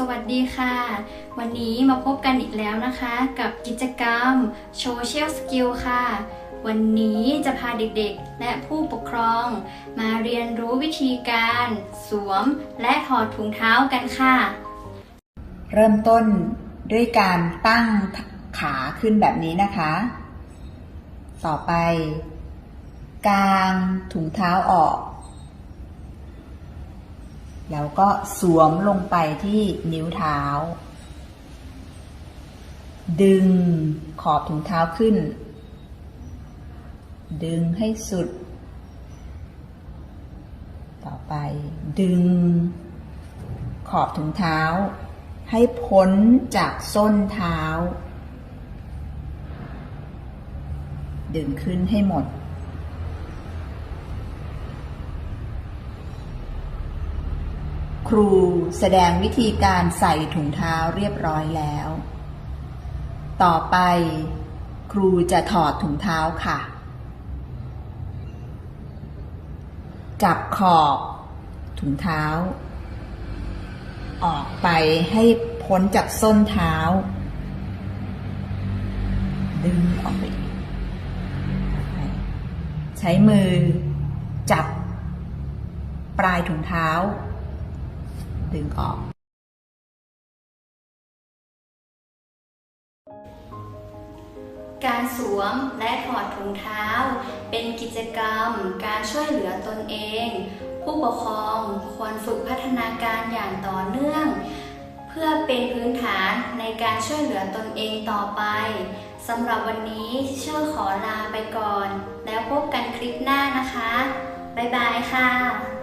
สวัสดีค่ะ วันนี้มาพบกันอีกแล้วนะคะ กับกิจกรรม Social Skill ค่ะ วันนี้จะพาเด็กๆ และผู้ปกครอง มาเรียนรู้วิธีการ สวมและถอดถุงเท้ากันค่ะ เริ่มต้นด้วยการตั้งขาขึ้นแบบนี้นะคะ ต่อไป กางถุงเท้าออก แล้วก็สวมลงไปที่นิ้วเท้า ดึงขอบถุงเท้าขึ้น ดึงให้สุด ต่อไป ดึง ขอบถุงเท้า ให้พ้นจากส้นเท้า ดึงขึ้นให้หมด ครูแสดงวิธีการใส่ถุงเท้าเรียบร้อยแล้ว ต่อไป ครูจะถอดถุงเท้าค่ะ จับขอบถุงเท้า ออกไปให้พ้นจากส้นเท้า ดึงออกไป ใช้มือ จับปลายถุงเท้า ดึงออก การสวมและถอดถุงเท้า เป็นกิจกรรม การช่วยเหลือตนเอง ผู้ปกครองควรฝึกพัฒนาการอย่างต่อเนื่อง เพื่อเป็นพื้นฐานในการช่วยเหลือตนเองต่อไปสำหรับวันนี้เชื่อขอลาไปก่อน แล้วพบกันคลิปหน้านะคะ บ๊ายบายค่ะ